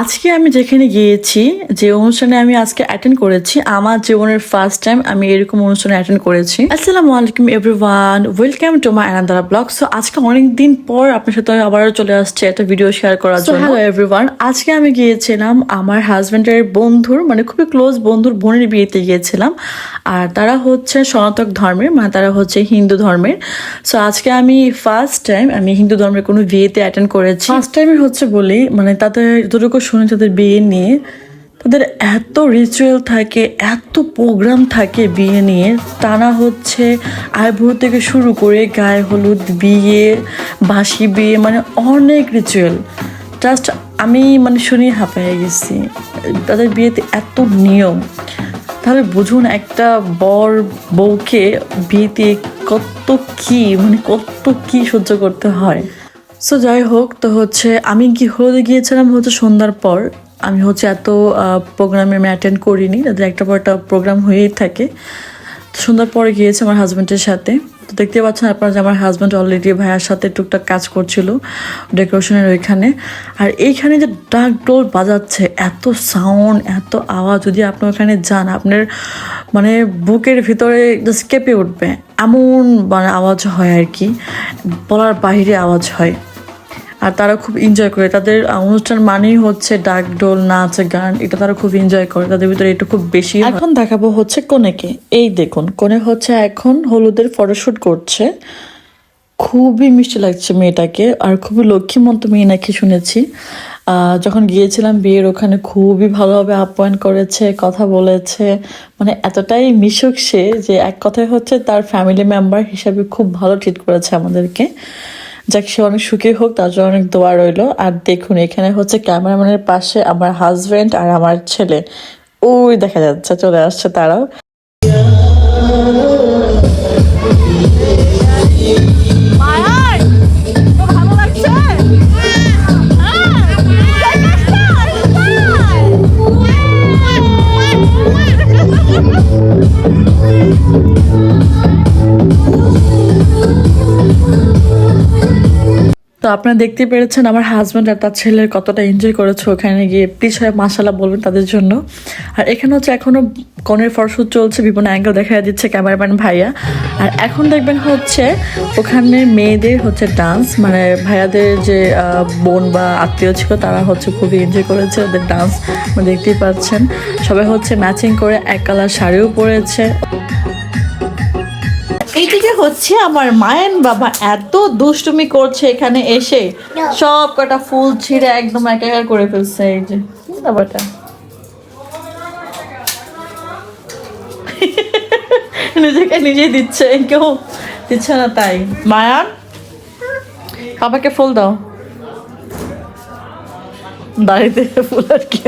আজকে আমি যেখানে গিয়েছি যে অনুষ্ঠানে আমি আজকে অ্যাটেন্ড করেছি আমার জীবনের ফার্স্ট টাইম আমি এরকম অনুষ্ঠানে অ্যাটেন্ড করেছি। আসসালামু আলাইকুম everyone welcome to my another blog so আজকে অনেক দিন পর আপনার সাথে আমি আবারও চলে আসছে একটা ভিডিও শেয়ার করার জন্য। হ্যালো এভরিওয়ান আজকে আমি গিয়েছিলাম আমার হাজব্যান্ডের বন্ধুর মানে খুবই ক্লোজ বন্ধুর বোনের বিয়েতে গিয়েছিলাম। আর তারা হচ্ছে সনাতক ধর্মের মানে তারা হচ্ছে হিন্দু ধর্মের। সো আজকে আমি ফার্স্ট টাইম আমি হিন্দু ধর্মের কোনো বিয়েতে অ্যাটেন্ড করেছি। ফার্স্ট টাইমে হচ্ছে বলি মানে তাদের যতটুকু শুনে তাদের বিয়ে নিয়ে, তাদের এত রিচুয়াল থাকে, এত প্রোগ্রাম থাকে বিয়ে নিয়ে, তারা হচ্ছে আইব্রো থেকে শুরু করে গায়ে হলুদ বিয়ে বাসি বিয়ে মানে অনেক রিচুয়াল জাস্ট আমি মানে শুনি হাঁপাইয়ে গেছি। তাদের বিয়েতে এত নিয়ম। তাহলে বুঝুন একটা বর বউকে বিয়েতে কত কি মানে কত কি সহ্য করতে হয়। সো যাই হোক তো হচ্ছে আমি হলুদে গিয়েছিলাম হচ্ছে সন্ধ্যার পর। আমি হচ্ছে এত প্রোগ্রামে আমি অ্যাটেন্ড করিনি, তাদের একটা পর একটা প্রোগ্রাম হয়েই থাকে। সন্ধ্যার পরে গিয়েছে আমার হাজব্যান্ডের সাথে। তো দেখতে পাচ্ছেন আপনারা যে আমার হাজব্যান্ড অলরেডি ভাইয়ার সাথে টুকটাক কাজ করছিল ডেকোরেশনের ওইখানে। আর এইখানে যে ডাক ডোল বাজাচ্ছে, এত সাউন্ড এত আওয়াজ, যদি আপনি ওখানে যান, আপনার মানে বুকের ভিতরে জাস্ট কেঁপে উঠবে। এমন মানে আওয়াজ হয় আর কি, বলার বাইরে আওয়াজ হয়। আর তারা খুব এনজয় করে। তাদের অনুষ্ঠান মানেই হচ্ছে ডাক ডোল নাচ, গান, এটা তারা খুব এনজয় করে। তাদের ভিতরে এটা খুব বেশি এখন দেখাবো হচ্ছে কনেকে। এই দেখুন, কনে হচ্ছে এখন হলুদের ফটোশুট করছে। খুবই মিষ্টি লাগছে মেয়েটাকে আর খুবই লক্ষ্মীমন্ত মেয়ে নাকি শুনেছি। যখন গিয়েছিলাম বিয়ের ওখানে খুবই ভালোভাবে আপ্যায়ন করেছে, কথা বলেছে। মানে এতটাই মিশুক সে যে এক কথায় হচ্ছে তার ফ্যামিলি মেম্বার হিসাবে খুব ভালো ট্রিট করেছে আমাদেরকে। যাক সে অনেক সুখী হোক, তার জন্য অনেক দোয়া রইল। আর দেখুন, এখানে হচ্ছে ক্যামেরাম্যানের পাশে আমার হাজব্যান্ড আর আমার ছেলে। ওই দেখা যাচ্ছে, চলে আসছে তারাও। তো আপনারা দেখতে পেরেছেন আমার হাজব্যান্ড আর তার ছেলের কতটা এনজয় করেছে ওখানে গিয়ে। প্লিজ সবাই মাসাল্লাহ বলবেন তাদের জন্য। আর এখানে হচ্ছে এখনও কনের ফরশুট চলছে বিভিন্ন অ্যাঙ্গেল দেখা দিচ্ছে ক্যামেরাম্যান ভাইয়া। আর এখন দেখবেন হচ্ছে ওখানে মেয়েদের হচ্ছে ডান্স মানে ভাইয়াদের যে বোন বা আত্মীয় ছিল তারা হচ্ছে খুবই এনজয় করেছে ওদের ডান্স দেখতেই পাচ্ছেন। সবাই হচ্ছে ম্যাচিং করে, এক কালার শাড়িও পরেছে। এইদিকে হচ্ছে আমার মায়ের বাবা এত দুষ্টুমি করছে এখানে এসে। সব কটা ফুল ছিঁড়ে একদম একাকার করে ফেলছে এই যে। বাবাটা নিজেকে নিজে দিচ্ছে কেউ দিচ্ছে না তাই। মায়ান বাবাকে ফুল দাও। দাঁড়িয়ে ফুল আর কি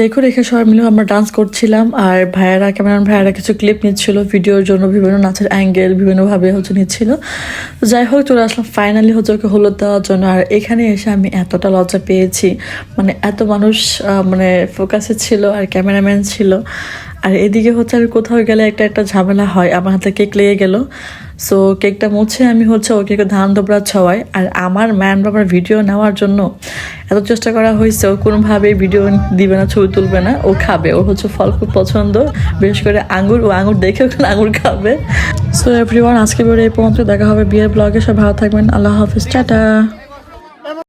দেখো রেখে সবাই মিলে আমরা ডান্স করছিলাম আর ভাইয়ারা ক্যামেরাম্যান ভাইয়ারা কিছু ক্লিপ নিচ্ছিল ভিডিওর জন্য বিভিন্ন নাচের অ্যাঙ্গেল বিভিন্নভাবে হচ্ছে নিচ্ছিল। যাই হোক, চলে আসলাম ফাইনালি হচ্ছে ওকে হলুদ দেওয়ার জন্য। আর এখানে এসে আমি এতটা লজ্জা পেয়েছি। মানে এত মানুষ মানে ফোকাসে ছিল আর ক্যামেরাম্যান ছিল। আর এদিকে হচ্ছে আমি কোথাও গেলে একটা একটা ঝামেলা হয়। আমার হাতে কেক লেগে গেল। সো কেকটা মুছে আমি হচ্ছে ওকে ধান দোবরা ছওয়াই আর আমার ম্যান বাবার ভিডিও নেওয়ার জন্য এত চেষ্টা করা হয়েছে, ও কোনোভাবেই ভিডিও দিবে না, ছবি তুলবে না, ও খাবে। ওর হচ্ছে ফল খুব পছন্দ, বিশেষ করে আঙুর ও আঙুর দেখে ওখানে আঙুর খাবে। সো এভরিওয়ান আজকে বেরোয় এই পর্যন্ত। দেখা হবে বিয়ের ব্লগে সব ভালো থাকবেন। আল্লাহ হাফিজ। টাটা।